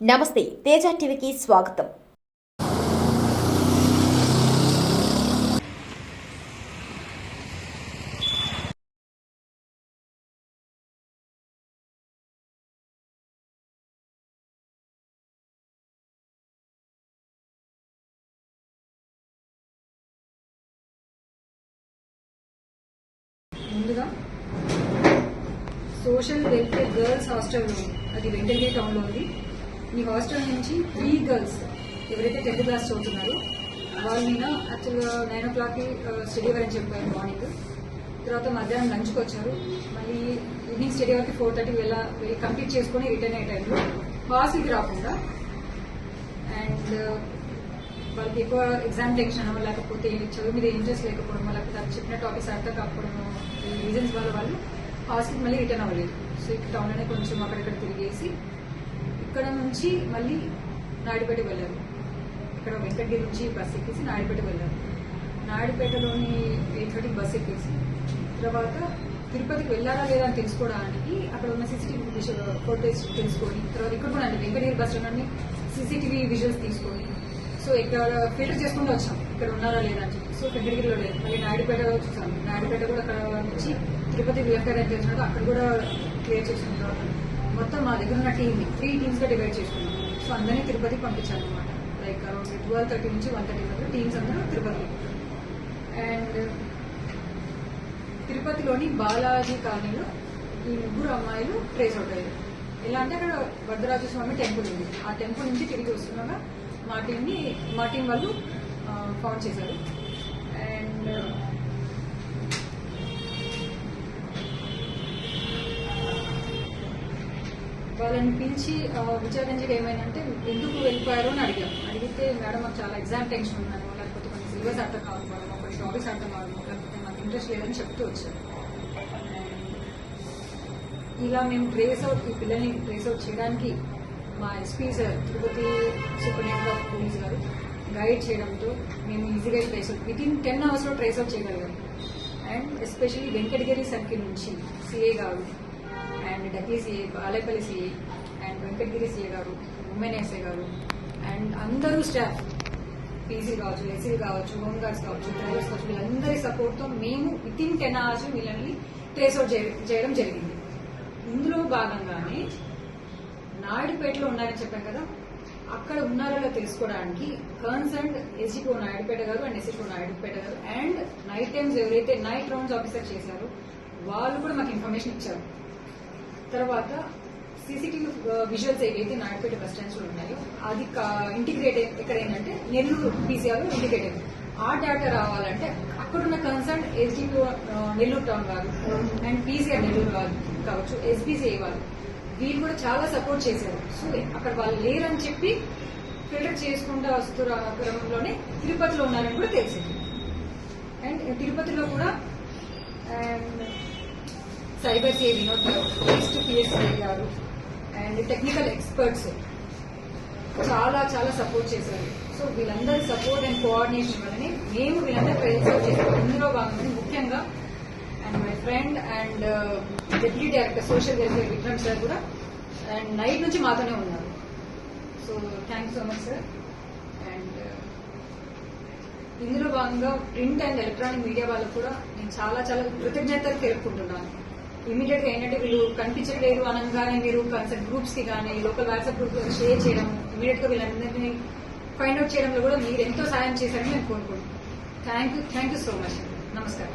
నమస్తే తేజ టీవీకి స్వాగతం. ముందుగా సోషల్ వెల్ఫేర్ గర్ల్స్ హాస్టల్ అది వెంకటగిరి టౌన్లో ఉంది ఈ హాస్టల్ నుంచి త్రీ గర్ల్స్ ఎవరైతే టెన్త్ క్లాస్ చదువుతున్నారో వాళ్ళు నేను యాక్చువల్గా నైన్ ఓ క్లాక్కి స్టడీ వరకు అని చెప్పారు మార్నింగ్ తర్వాత మధ్యాహ్నం లంచ్కి వచ్చారు. మళ్ళీ ఈవినింగ్ స్టడీ వరకు ఫోర్ థర్టీ వెళ్ళా వెళ్ళి కంప్లీట్ చేసుకొని రిటర్న్ అయ్యే టైంలో హాస్టల్కి రాకుండా అండ్ uh, వాళ్ళకి ఎక్కువ ఎగ్జామ్ టెన్షన్ అనో లేకపోతే చదువు మీద ఇంట్రెస్ట్ లేకపోవడం లేకపోతే అది చెప్పిన టాపిక్స్ అర్థం కాకపోవడం ఈ రీజన్స్ వల్ల వాళ్ళు హాస్టల్కి మళ్ళీ రిటర్న్ అవ్వలేదు. సో ఇక్కడ టౌన్లోనే కొంచెం అక్కడక్కడ తిరిగేసి ఇక్కడ నుంచి మళ్ళీ నాయుడుపేట వెళ్ళారు. ఇక్కడ వెంకటగిరి నుంచి బస్ ఎక్కేసి నాయుడుపేట వెళ్ళారు. నాయుడుపేటలోని ఎయిట్ థర్టీకి బస్ ఎక్కేసి తర్వాత తిరుపతికి వెళ్ళారా లేదా అని తెలుసుకోవడానికి అక్కడ ఉన్న సీసీటీవీ ఫోటోస్ తెలుసుకొని తర్వాత ఇక్కడ కూడా అండి Venkatagiri bus stand CCTV visuals తీసుకొని సో ఇక్కడ ఫిల్టర్ చేసుకుంటూ వచ్చాం. ఇక్కడ ఉన్నారా లేదా అని చెప్పి. సో వెంకటగిరిలో లేదు. మళ్ళీ నాయుడుపేట చూసాం. నాయుడుపేట కూడా అక్కడ నుంచి తిరుపతి విఎఫ్ఐ అని అక్కడ కూడా క్లియర్ చేసిన తర్వాత మొత్తం మా దగ్గర ఉన్న టీమ్ త్రీ టీమ్స్గా డివైడ్ చేసుకున్నాం. సో అందరినీ తిరుపతి పంపించాను అనమాట లైక్ అరౌండ్ ట్వెల్వ్ థర్టీ నుంచి వన్ థర్టీ వరకు టీమ్స్ అందరూ తిరుపతి అండ్ తిరుపతిలోని బాలాజీ కాలనీలో ఈ ముగ్గురు అమ్మాయిలు ట్రేస్ అవుట్ అయ్యారు. ఎలా అంటే అక్కడ వరదరాజు స్వామి టెంపుల్ ఉంది. ఆ టెంపుల్ నుంచి తిరిగి వస్తుండగా మా టీంని మా టీం వాళ్ళు ఫౌండ్ చేశారు. అండ్ వాళ్ళని పిలిచి ఆ, విచారించగా ఏమైందంటే ఎందుకు వెళ్ళిపోయారు? అని అడిగాం. అడిగితే మేడం మాకు చాలా ఎగ్జామ్ టెన్షన్ ఉన్నాను లేకపోతే కొన్ని సిలబస్ అర్థం కాకపోవడం కొన్ని టాపిక్స్ అర్థం కావడం లేకపోతే మాకు ఇంట్రెస్ట్ లేదని చెప్తూ వచ్చాను ఇలా మేము ట్రేస్ అవుట్ ఈ పిల్లల్ని ట్రేస్ అవుట్ చేయడానికి మా SP sir Tirupati superintendent of police గారు గైడ్ చేయడంతో మేము ఈజీగా trace out within ten అవర్స్లో ట్రేస్ అవుట్ చేయగలిగాం. అండ్ ఎస్పెషల్లీ వెంకటగిరి సర్కిల్ నుంచి సిఏ గారు and Dakkili CA Balepalli CA and Venkatagiri CA గారు ఉమెన్ ఎస్ఏ గారు అండ్ అందరూ స్టాఫ్ పీసీ కావచ్చు ఎస్సీ కావచ్చు హోమ్ గార్డ్స్ కావచ్చు డ్రైవర్స్ కావచ్చు వీళ్ళందరి సపోర్ట్తో మేము విత్ ఇన్ టెన్ అవర్స్ వీళ్ళని ట్రేస్ అవుట్ చేయడం జరిగింది. ఇందులో భాగంగానే నాయుడుపేటలో ఉన్నారని చెప్పాం కదా అక్కడ ఉన్నారో లేదో తెలుసుకోవడానికి కన్సర్న్ ఎస్జీపో నాయుడుపేట గారు అండ్ ఎస్సీపో నాయుడుపేట గారు అండ్ నైట్ టైమ్స్ ఎవరైతే నైట్ రౌండ్స్ ఆఫీసర్ చేశారో వాళ్ళు కూడా మాకు ఇన్ఫర్మేషన్ ఇచ్చారు. తర్వాత సీసీటీవీ విజువల్స్ uh, ఏవైతే నాయుడుపేట బస్ స్టాండ్స్లో ఉన్నాయో అది ఇంటిగ్రేట్ ఎక్కడ ఏంటంటే నెల్లూరు పీసీఆర్ ఇంటిగ్రేట్ అయింది. ఆ డేటా రావాలంటే అక్కడున్న concern SDPO uh, Nellore town వారు అండ్ పీసీఆర్ నెల్లూరు వాళ్ళు కావచ్చు ఎస్బీసీఐ వాళ్ళు వీళ్ళు కూడా చాలా సపోర్ట్ చేశారు. సో అక్కడ వాళ్ళు లేరని చెప్పి ఫిల్టర్ చేసుకుంటూ వస్తున్న క్రమంలోనే తిరుపతిలో ఉన్నారని కూడా తెలిసింది. అండ్ తిరుపతిలో కూడా సైబర్ సిఐ వినోద్ గారు టు పిఎస్సీ గారు. అండ్ టెక్నికల్ ఎక్స్పర్ట్స్ చాలా చాలా సపోర్ట్ చేశారు. సో వీళ్ళందరి సపోర్ట్ అండ్ కోఆర్డినేషన్ వల్లనే మేము వీళ్ళందరూ ప్రయత్నం చేస్తాం ఇందులో భాగంగా ముఖ్యంగా and my friend and deputy director social welfare Vikram sir కూడా అండ్ నైట్ నుంచి మాతోనే ఉన్నారు. So thank so much sir and ఇందులో భాగంగా ప్రింట్ అండ్ ఎలక్ట్రానిక్ మీడియా వాళ్ళకు కూడా నేను చాలా చాలా కృతజ్ఞతలు తెలుపుకుంటున్నాను. ఇమీడియట్గా ఏంటంటే వీళ్ళు కనిపించట్లేదు అనగానే మీరు కన్సర్ట్ గ్రూప్స్కి కానీ లోకల్ వాట్సాప్ గ్రూప్ షేర్ చేయడం ఇమీడియట్గా వీళ్ళందరినీ ఫైండ్ అవుట్ చేయడంలో కూడా మీరు ఎంతో సాయం చేశారని నేను కోరుకుంటున్నాను. Thank you thank you so much నమస్కారం.